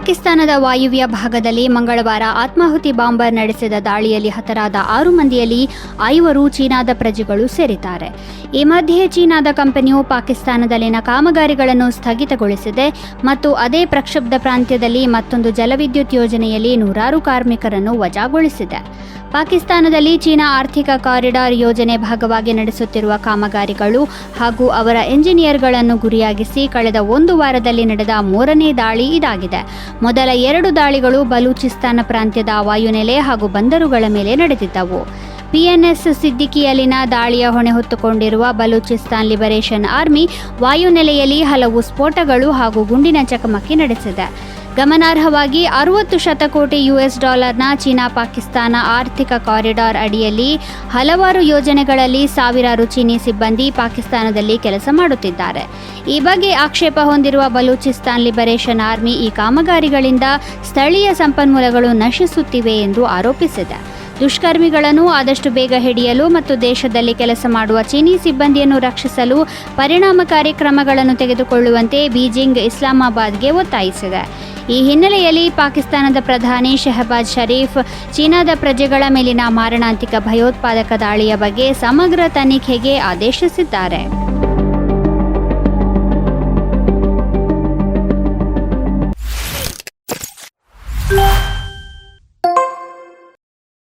ಪಾಕಿಸ್ತಾನದ ವಾಯುವ್ಯ ಭಾಗದಲ್ಲಿ ಮಂಗಳವಾರ ಆತ್ಮಾಹುತಿ ಬಾಂಬರ್ ನಡೆಸಿದ ದಾಳಿಯಲ್ಲಿ ಹತರಾದ ಆರು ಮಂದಿಯಲ್ಲಿ ಐವರು ಚೀನಾದ ಪ್ರಜೆಗಳು ಸೇರಿದ್ದಾರೆ. ಈ ಮಧ್ಯೆ ಚೀನಾದ ಕಂಪನಿಯು ಪಾಕಿಸ್ತಾನದಲ್ಲಿನ ಕಾಮಗಾರಿಗಳನ್ನು ಸ್ಥಗಿತಗೊಳಿಸಿದೆ ಮತ್ತು ಅದೇ ಪ್ರಕ್ಷುಬ್ಧ ಪ್ರಾಂತ್ಯದಲ್ಲಿ ಮತ್ತೊಂದು ಜಲವಿದ್ಯುತ್ ಯೋಜನೆಯಲ್ಲಿ ನೂರಾರು ಕಾರ್ಮಿಕರನ್ನು ವಜಾಗೊಳಿಸಿದೆ. ಪಾಕಿಸ್ತಾನದಲ್ಲಿ ಚೀನಾ ಆರ್ಥಿಕ ಕಾರಿಡಾರ್ ಯೋಜನೆ ಭಾಗವಾಗಿ ನಡೆಸುತ್ತಿರುವ ಕಾಮಗಾರಿಗಳು ಹಾಗೂ ಅವರ ಎಂಜಿನಿಯರ್ಗಳನ್ನು ಗುರಿಯಾಗಿಸಿ ಕಳೆದ ಒಂದು ವಾರದಲ್ಲಿ ನಡೆದ ಮೂರನೇ ದಾಳಿ ಇದಾಗಿದೆ. ಮೊದಲ ಎರಡು ದಾಳಿಗಳು ಬಲೂಚಿಸ್ತಾನ ಪ್ರಾಂತ್ಯದ ವಾಯುನೆಲೆ ಹಾಗೂ ಬಂದರುಗಳ ಮೇಲೆ ನಡೆದಿದ್ದವು. ಪಿಎನ್ಎಸ್ ಸಿದ್ದಿಕಿಯಲ್ಲಿನ ದಾಳಿಯ ಹೊಣೆ ಹೊತ್ತುಕೊಂಡಿರುವ ಬಲೂಚಿಸ್ತಾನ್ ಲಿಬರೇಷನ್ ಆರ್ಮಿ ವಾಯುನೆಲೆಯಲ್ಲಿ ಹಲವು ಸ್ಫೋಟಗಳು ಹಾಗೂ ಗುಂಡಿನ ಚಕಮಕಿ ನಡೆಸಿದೆ. ಗಮನಾರ್ಹವಾಗಿ ಅರವತ್ತು ಶತಕೋಟಿ ಯುಎಸ್ ಡಾಲರ್ನ ಚೀನಾ ಪಾಕಿಸ್ತಾನ ಆರ್ಥಿಕ ಕಾರಿಡಾರ್ ಅಡಿಯಲ್ಲಿ ಹಲವಾರು ಯೋಜನೆಗಳಲ್ಲಿ ಸಾವಿರಾರು ಚೀನಿ ಸಿಬ್ಬಂದಿ ಪಾಕಿಸ್ತಾನದಲ್ಲಿ ಕೆಲಸ ಮಾಡುತ್ತಿದ್ದಾರೆ. ಈ ಬಗ್ಗೆ ಆಕ್ಷೇಪ ಹೊಂದಿರುವ ಬಲೂಚಿಸ್ತಾನ್ ಲಿಬರೇಷನ್ ಆರ್ಮಿ ಈ ಕಾಮಗಾರಿಗಳಿಂದ ಸ್ಥಳೀಯ ಸಂಪನ್ಮೂಲಗಳು ನಶಿಸುತ್ತಿವೆ ಎಂದು ಆರೋಪಿಸಿದೆ. ದುಷ್ಕರ್ಮಿಗಳನ್ನು ಆದಷ್ಟು ಬೇಗ ಹಿಡಿಯಲು ಮತ್ತು ದೇಶದಲ್ಲಿ ಕೆಲಸ ಮಾಡುವ ಚೀನಿ ಸಿಬ್ಬಂದಿಯನ್ನು ರಕ್ಷಿಸಲು ಪರಿಣಾಮಕಾರಿ ಕ್ರಮಗಳನ್ನು ತೆಗೆದುಕೊಳ್ಳುವಂತೆ ಬೀಜಿಂಗ್ ಇಸ್ಲಾಮಾಬಾದ್ಗೆ ಒತ್ತಾಯಿಸಿದೆ. ಈ ಹಿನ್ನೆಲೆಯಲ್ಲಿ ಪಾಕಿಸ್ತಾನದ ಪ್ರಧಾನಿ ಶೆಹಬಾಜ್ ಶರೀಫ್ ಚೀನಾದ ಪ್ರಜೆಗಳ ಮೇಲಿನ ಮಾರಣಾಂತಿಕ ಭಯೋತ್ಪಾದಕ ದಾಳಿಯ ಬಗ್ಗೆ ಸಮಗ್ರ ತನಿಖೆಗೆ ಆದೇಶಿಸಿದ್ದಾರೆ.